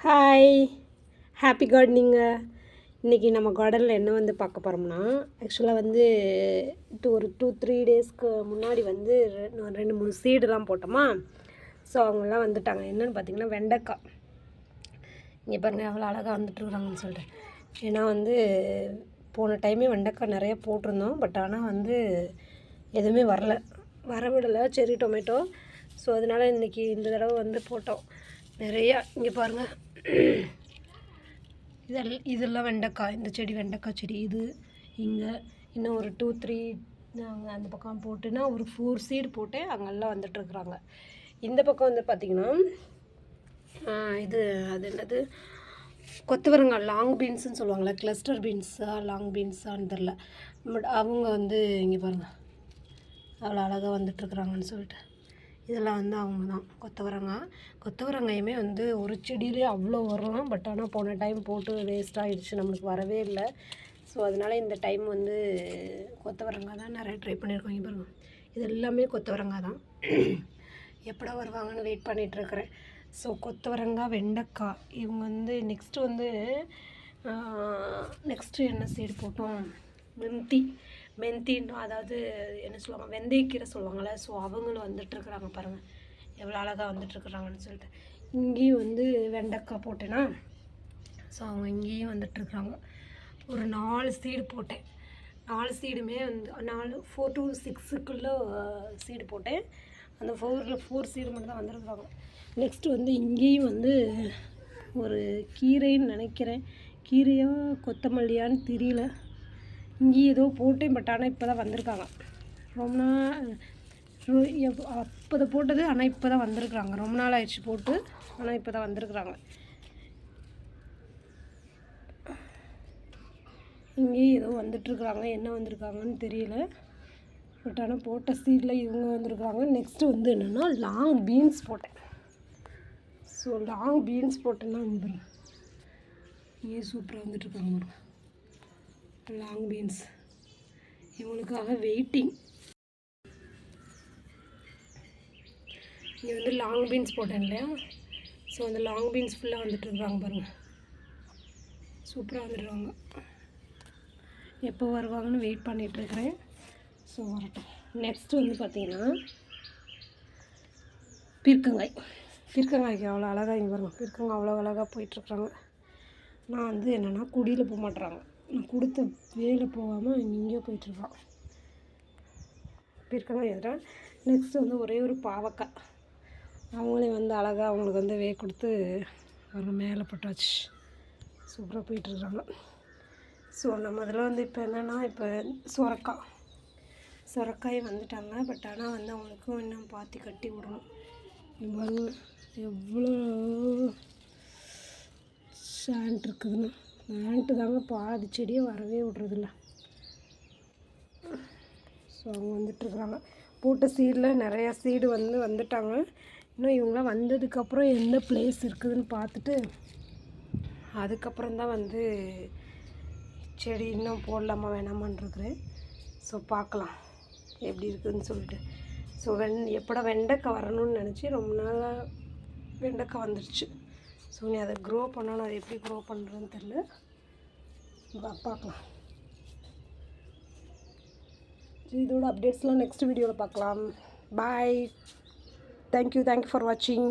Hi happy கார்டனிங்க இன்றைக்கி நம்ம கார்டனில் என்ன வந்து பார்க்க போகிறோம்னா ஆக்சுவலாக வந்து டூ ஒரு டூ த்ரீ டேஸ்க்கு முன்னாடி வந்து ரெண்டு மூணு சீடுலாம் போட்டோமா? ஸோ அவங்கெல்லாம் வந்துட்டாங்க. என்னென்னு பார்த்தீங்கன்னா வெண்டைக்காய். இங்கே பாருங்கள் எவ்வளோ அழகாக வந்துட்டுருக்குறாங்கன்னு சொல்லிட்டு ஏன்னா வந்து போன டைமே வெண்டைக்காய் நிறைய போட்டிருந்தோம். பட் ஆனால் வந்து எதுவுமே வரல. வரவிடலை. செரி டொமேட்டோ ஸோ அதனால் இன்றைக்கி இந்த தடவை வந்து போட்டோம். நிறையா இங்கே பாருங்கள் இதெல்லாம் இதெல்லாம் வெண்டைக்காய் இந்த செடி வெண்டைக்காய் செடி. இது இங்கே இன்னும் ஒரு டூ த்ரீ நாங்கள் அந்த பக்கம் போட்டுன்னா ஒரு ஃபோர் சீடு போட்டு அங்கெல்லாம் வந்துட்டுருக்குறாங்க இந்த பக்கம் வந்து பார்த்திங்கன்னா இது அது என்னது? கொத்தவரங்காய் லாங் பீன்ஸுன்னு சொல்லுவாங்களே கிளஸ்டர் பீன்ஸா லாங் பீன்ஸான்னு தெரில பட் அவங்க வந்து இங்கே பாருங்கள் அவ்வளோ அழகாக வந்துட்டுருக்குறாங்கன்னு சொல்லிட்டு. இதெல்லாம் வந்து அவங்க தான் கொத்தவரங்காய். கொத்தவரங்காயுமே வந்து ஒரு செடியிலே அவ்வளோ வரலாம். பட் ஆனால் போன டைம் போட்டு வேஸ்ட் ஆகிடுச்சு நம்மளுக்கு வரவே இல்லை. ஸோ அதனால் இந்த டைம் வந்து கொத்தவரங்காய் தான் நிறைய ட்ரை பண்ணியிருக்கோம். இங்கே பாருங்கள் இது எல்லாமே கொத்தவரங்காய் தான். எப்படா வருவாங்கன்னு வெயிட் பண்ணிகிட்ருக்கிறேன் ஸோ கொத்தவரங்காய் வெண்டைக்காய் இவங்க வந்து நெக்ஸ்ட்டு வந்து நெக்ஸ்ட்டு என்ன சைடு போட்டோம்? மெந்தி மெந்தின்னு அதாவது என்ன சொல்லுவாங்க வெந்தயக்கீரை சொல்லுவாங்கள்ல ஸோ அவங்களும் வந்துட்டுருக்குறாங்க பாருங்கள் எவ்வளோ அழகாக வந்துட்டுருக்குறாங்கன்னு சொல்லிட்டு. இங்கேயும் வந்து வெண்டைக்காய் போட்டேன்னா ஸோ அவங்க இங்கேயும் வந்துட்டுருக்குறாங்க. ஒரு நாலு சீடு போட்டேன். நாலு சீடுமே வந்து நாலு ஃபோர் டு சிக்ஸுக்குள்ளே சீடு போட்டேன். அந்த ஃபோரில் ஃபோர் சீடு மட்டும் தான் வந்திருக்குறாங்க. நெக்ஸ்ட்டு வந்து இங்கேயும் வந்து ஒரு கீரைன்னு நினைக்கிறேன். கீரையா கொத்தமல்லியான்னு தெரியல. இங்கேயும் ஏதோ போட்டேன் பட் ஆனால் இப்போ தான் வந்திருக்காங்க. ரொம்ப நாள் அப்போ போட்டது ஆனால் இப்போ தான் வந்திருக்குறாங்க. ரொம்ப நாள் ஆயிடுச்சு போட்டு ஆனால் இப்போ தான் வந்திருக்குறாங்க. இங்கேயும் ஏதோ வந்துட்டுருக்குறாங்க என்ன வந்திருக்காங்கன்னு தெரியல. பட் ஆனால் போட்ட சீடில் இவங்க வந்திருக்காங்க நெக்ஸ்ட்டு வந்து என்னென்னா லாங் பீன்ஸ் போட்டேன். ஸோ லாங் பீன்ஸ் போட்டேன்னா பாருங்க இங்கே சூப்பராக வந்துட்டுருக்காங்க. லாங் பீன்ஸ் இவங்களுக்காக வெயிட்டிங் இங்கே வந்து லாங் பீன்ஸ் போட்டேன் இல்லையா? ஸோ அந்த லாங் பீன்ஸ் ஃபுல்லாக வந்துட்டு இருக்காங்க பாருங்கள் சூப்பராக வந்துடுவாங்க எப்போ வருவாங்கன்னு வெயிட் பண்ணிகிட்ருக்குறேன் ஸோ வரட்டும். நெக்ஸ்ட்டு வந்து பார்த்தீங்கன்னா பீர்க்கங்காய். பீர்க்கங்காய்க்கு அவ்வளோ அழகாக இங்கே பாருங்க. பீர்க்கங்காய் அவ்வளோ அழகாக போயிட்டுருக்குறாங்க நான் வந்து என்னென்னா குடியில் போக மாட்டுறாங்க நான் கொடுத்த வேலை போகாமல் இங்கேயோ போயிட்டுருக்கான். பீர்க்கங்காய் எதிராக நெக்ஸ்ட் வந்து ஒரே ஒரு பாவக்காய். அவங்களே வந்து அழகாக அவங்களுக்கு வந்து வே கொடுத்து அவங்க மேலே போட்டாச்சு. சூப்பராக போயிட்டுருக்காங்க. ஸோ நம்ம இதில் வந்து இப்போ என்னென்னா இப்போ சுரக்காய். சுரக்காய் வந்துட்டாங்க. பட் ஆனால் வந்து அவங்களுக்கும் இன்னும் பாத்தி கட்டி விடணும். பாருங்க. எவ்வளோ ஷாண்ட் இருக்குதுன்னு. ஷாண்ட்டு தாங்க பாதி செடியே வரவே விட்றதில்ல. ஸோ அவங்க வந்துட்டுருக்குறாங்க. போட்ட சீடில் நிறையா சீடு வந்து வந்துட்டாங்க. இன்னும் இவங்களாம் வந்ததுக்கப்புறம் எந்த பிளேஸ் இருக்குதுன்னு பார்த்துட்டு அதுக்கப்புறம் தான் வந்து செடி இன்னும் போடலாமா வேணாமான்ருக்குறேன் ஸோ பார்க்கலாம். எப்படி இருக்குதுன்னு சொல்லிட்டு. ஸோ வெண் எப்படா வெண்டைக்காய் வரணும்னு நினச்சி ரொம்ப நாளாக வெண்டைக்காய் வந்துருச்சு. ஸோ நீ அதை க்ரோ பண்ணணும் அதை எப்படி க்ரோ பண்ணுறதுன்னு தெரில பார்க்கலாம். சரி, இதோட அப்டேட்ஸ்லாம் நெக்ஸ்ட் வீடியோவில் பார்க்கலாம். பாய் தேங்க்யூ தேங்க்யூ ஃபார் வாட்சிங்